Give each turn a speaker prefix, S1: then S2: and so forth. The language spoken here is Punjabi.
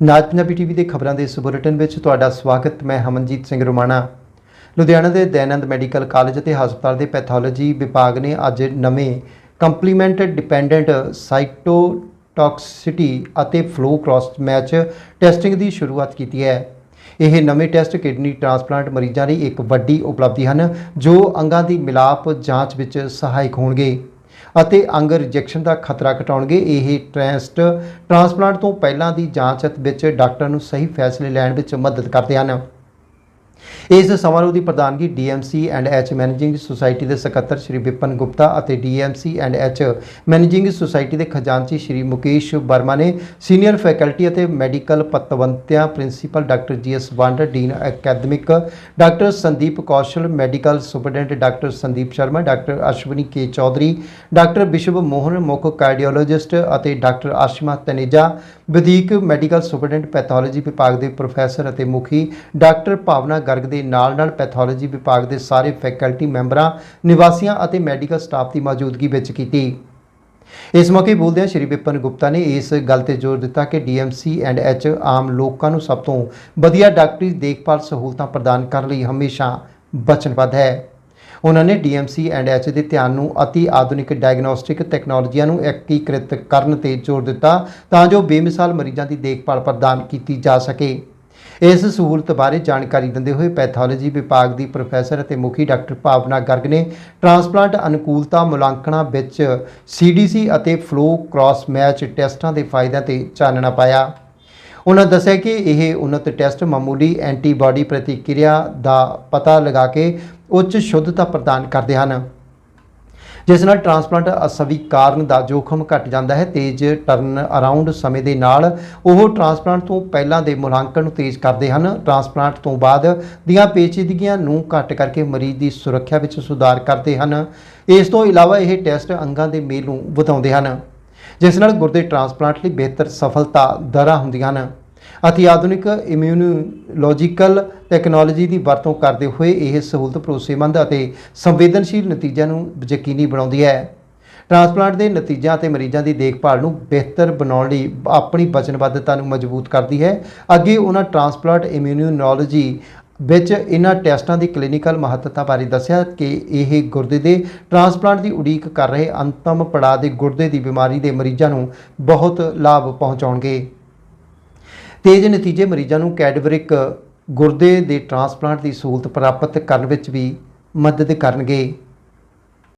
S1: ਨਾਜ ਪੰਜਾਬੀ ਟੀਵੀ ਦੇ ਖਬਰਾਂ ਦੇ ਇਸ ਬੁਲੇਟਿਨ ਵਿੱਚ ਤੁਹਾਡਾ ਸਵਾਗਤ, ਮੈਂ ਹਮਨਜੀਤ ਸਿੰਘ ਰੋਮਾਣਾ। ਲੁਧਿਆਣਾ ਦੇ ਦੈਨੰਦ ਮੈਡੀਕਲ ਕਾਲਜ ਅਤੇ ਹਸਪਤਾਲ ਦੇ ਪੈਥੋਲੋਜੀ ਵਿਭਾਗ ਨੇ ਅੱਜ ਨਵੇਂ ਕੰਪਲੀਮੈਂਟ ਡਿਪੈਂਡੈਂਟ ਸਾਈਟੋਟੌਕਸਿਟੀ ਅਤੇ ਫਲੋ ਕ੍ਰਾਸ ਮੈਚ ਟੈਸਟਿੰਗ ਦੀ ਸ਼ੁਰੂਆਤ ਕੀਤੀ ਹੈ। ਇਹ ਨਵੇਂ ਟੈਸਟ ਕਿਡਨੀ ਟ੍ਰਾਂਸਪਲਾਂਟ ਮਰੀਜ਼ਾਂ ਲਈ ਇੱਕ ਵੱਡੀ ਉਪਲਬਧੀ ਹਨ, ਜੋ ਅੰਗਾਂ ਦੀ ਮਿਲਾਪ ਜਾਂਚ ਵਿੱਚ ਸਹਾਇਕ ਹੋਣਗੇ। ਅਤੇ ਅੰਗ ਰਿਜੈਕਸ਼ਨ ਦਾ ਖਤਰਾ ਘਟਾਉਣਗੇ। ਇਹ ਟੈਸਟ ਟ੍ਰਾਂਸਪਲਾਂਟ ਤੋਂ ਪਹਿਲਾਂ ਦੀ ਜਾਂਚ ਵਿੱਚ ਡਾਕਟਰ ਨੂੰ ਸਹੀ ਫੈਸਲੇ ਲੈਣ ਵਿੱਚ ਮਦਦ ਕਰਦੇ ਹਨ। ਇਸ ਸਮਾਰੋਹ ਦੀ ਪ੍ਰਧਾਨਗੀ DMC and H managing society ਦੇ ਸਕੱਤਰ ਸ਼੍ਰੀ ਵਿਪਨ ਗੁਪਤਾ ਅਤੇ DMC and H managing society ਦੇ ਖਜ਼ਾਨਚੀ ਸ਼੍ਰੀ ਮੁਕੇਸ਼ ਵਰਮਾ ਨੇ ਸੀਨੀਅਰ ਫੈਕਲਟੀ ਅਤੇ medical ਪਤਵੰਤਿਆਂ principal doctor GS Wander dean academic doctor Sandeep Kaushal, medical superintendent doctor Sandeep Sharma, doctor Ashwani K Chaudhary, doctor Vishwa Mohan, ਮੁੱਖ ਕਾਰਡੀਓਲੋਜਿਸਟ ਅਤੇ ਡਾਕਟਰ ਆਸ਼ਮਾ ਤਨੇਜਾ, ਵਿਧੀਕ ਮੈਡੀਕਲ ਸੁਪਰਡੈਂਟ ਪੈਥੋਲੋਜੀ ਵਿਭਾਗ ਦੇ ਪ੍ਰੋਫੈਸਰ ਅਤੇ ਮੁਖੀ ਡਾਕਟਰ ਭਾਵਨਾ ਗਰਗ ਦੇ ਨਾਲ-ਨਾਲ ਪੈਥੋਲੋਜੀ ਵਿਭਾਗ ਦੇ ਸਾਰੇ ਫੈਕਲਟੀ ਮੈਂਬਰਾਂ, ਨਿਵਾਸੀਆਂ ਅਤੇ ਮੈਡੀਕਲ ਸਟਾਫ ਦੀ ਮੌਜੂਦਗੀ ਵਿੱਚ ਕੀਤੀ। ਇਸ ਮੌਕੇ ਬੋਲਦਿਆਂ ਸ਼੍ਰੀ ਵਿਪਨ ਗੁਪਤਾ ਨੇ ਇਸ ਗੱਲ ਤੇ ਜ਼ੋਰ ਦਿੱਤਾ ਕਿ ਡੀਐਮਸੀ ਐਂਡ ਐਚ ਆਮ ਲੋਕਾਂ ਨੂੰ ਸਭ ਤੋਂ ਵਧੀਆ ਡਾਕਟਰੀ ਦੇਖਭਾਲ ਸਹੂਲਤਾਂ ਪ੍ਰਦਾਨ ਕਰਨ ਲਈ ਹਮੇਸ਼ਾ ਵਚਨਬੱਧ ਹੈ। ਉਹਨਾਂ ਨੇ ਡੀਐਮਸੀ ਐਂਡ ਐਚ ਦੇ ਧਿਆਨ ਨੂੰ ਅਤੀ ਆਧੁਨਿਕ ਡਾਇਗਨੋਸਟਿਕ ਤਕਨਾਲੋਜੀਆਂ ਨੂੰ ਏਕੀਕ੍ਰਿਤ ਕਰਨ ਤੇ ਜ਼ੋਰ ਦਿੱਤਾ ਤਾਂ ਜੋ ਬੇਮਿਸਾਲ ਮਰੀਜ਼ਾਂ ਦੀ ਦੇਖਭਾਲ ਪ੍ਰਦਾਨ ਕੀਤੀ ਜਾ ਸਕੇ। ਇਸ ਸਹੂਲਤ ਬਾਰੇ ਜਾਣਕਾਰੀ ਦਿੰਦੇ ਹੋਏ ਪੈਥੋਲੋਜੀ ਵਿਭਾਗ ਦੀ ਪ੍ਰੋਫੈਸਰ ਅਤੇ ਮੁਖੀ ਡਾਕਟਰ ਭਾਵਨਾ ਗਰਗ ਨੇ ਟ੍ਰਾਂਸਪਲਾਂਟ ਅਨੁਕੂਲਤਾ ਮੁਲਾਂਕਣਾਂ ਵਿੱਚ ਸੀਡੀਸੀ ਅਤੇ ਫਲੋ ਕ੍ਰਾਸ ਮੈਚ ਟੈਸਟਾਂ ਦੇ ਫਾਇਦਿਆਂ ਤੇ ਚਾਨਣਾ ਪਾਇਆ। ਉਹਨਾਂ ਦੱਸਿਆ ਕਿ ਇਹ ਉન્નਤ ਟੈਸਟ ਮਾਮੂਲੀ ਐਂਟੀਬਾਡੀ ਪ੍ਰਤੀਕਿਰਿਆ ਦਾ ਪਤਾ ਲਗਾ ਕੇ ਉੱਚ ਸ਼ੁੱਧਤਾ ਪ੍ਰਦਾਨ ਕਰਦੇ ਹਨ। ਜਿਸ ਨਾਲ ਟ੍ਰਾਂਸਪਲਾਂਟ ਅਸਵੀਕਾਰਨ ਦਾ ਜੋਖਮ ਘਟ ਜਾਂਦਾ ਹੈ, ਤੇਜ਼ ਟਰਨ ਅਰਾਊਂਡ ਸਮੇਂ ਦੇ ਨਾਲ ਉਹ ਟ੍ਰਾਂਸਪਲਾਂਟ ਤੋਂ ਪਹਿਲਾਂ ਦੇ ਮੁਲਾਂਕਣ ਨੂੰ ਤੇਜ਼ ਕਰਦੇ ਹਨ। ਟ੍ਰਾਂਸਪਲਾਂਟ ਤੋਂ ਬਾਅਦ ਦੀਆਂ ਪੇਚੀਦਗੀਆਂ ਨੂੰ ਘੱਟ ਕਰਕੇ ਮਰੀਜ਼ ਦੀ ਸੁਰੱਖਿਆ ਵਿੱਚ ਸੁਧਾਰ ਕਰਦੇ ਹਨ। ਇਸ ਤੋਂ ਇਲਾਵਾ ਇਹ ਟੈਸਟ ਅੰਗਾਂ ਦੇ ਮੇਲ ਨੂੰ ਵਧਾਉਂਦੇ ਹਨ, ਜਿਸ ਨਾਲ ਗੁਰਦੇ ਟ੍ਰਾਂਸਪਲਾਂਟ ਲਈ ਬਿਹਤਰ ਸਫਲਤਾ ਦਰਾਂ ਹੁੰਦੀਆਂ ਹਨ। ਅਤੀ ਆਧੁਨਿਕ ਇਮਿਊਨੋਲੋਜੀਕਲ ਟੈਕਨੋਲੋਜੀ ਦੀ ਵਰਤੋਂ ਕਰਦੇ ਹੋਏ ਇਹ ਸਹੂਲਤ ਭਰੋਸੇਮੰਦ ਅਤੇ ਸੰਵੇਦਨਸ਼ੀਲ ਨਤੀਜਿਆਂ ਨੂੰ ਯਕੀਨੀ ਬਣਾਉਂਦੀ ਹੈ। ਟ੍ਰਾਂਸਪਲਾਂਟ ਦੇ ਨਤੀਜਿਆਂ ਅਤੇ ਮਰੀਜ਼ਾਂ ਦੀ ਦੇਖਭਾਲ ਨੂੰ ਬਿਹਤਰ ਬਣਾਉਣ ਲਈ ਆਪਣੀ ਵਚਨਬੱਧਤਾ ਨੂੰ ਮਜ਼ਬੂਤ ਕਰਦੀ ਹੈ। ਅੱਗੇ ਉਹਨਾਂ ਟ੍ਰਾਂਸਪਲਾਂਟ ਇਮਿਊਨੋਲੋਜੀ ਵਿੱਚ ਇਹਨਾਂ ਟੈਸਟਾਂ ਦੀ ਕਲੀਨਿਕਲ ਮਹੱਤਤਾ ਬਾਰੇ ਦੱਸਿਆ ਕਿ ਇਹ ਗੁਰਦੇ ਦੇ ਟ੍ਰਾਂਸਪਲਾਂਟ ਦੀ ਉਡੀਕ ਕਰ ਰਹੇ ਅੰਤਮ ਪੜਾਅ ਦੇ ਗੁਰਦੇ ਦੀ ਬਿਮਾਰੀ ਦੇ ਮਰੀਜ਼ਾਂ ਨੂੰ ਬਹੁਤ ਲਾਭ ਪਹੁੰਚਾਉਣਗੇ। ਤੇਜ਼ ਨਤੀਜੇ ਮਰੀਜ਼ਾਂ ਨੂੰ ਕੈਡਵਰਿਕ ਗੁਰਦੇ ਦੇ ਟ੍ਰਾਂਸਪਲਾਂਟ ਦੀ ਸਹੂਲਤ ਪ੍ਰਾਪਤ ਕਰਨ ਵਿੱਚ ਵੀ ਮਦਦ ਕਰਨਗੇ।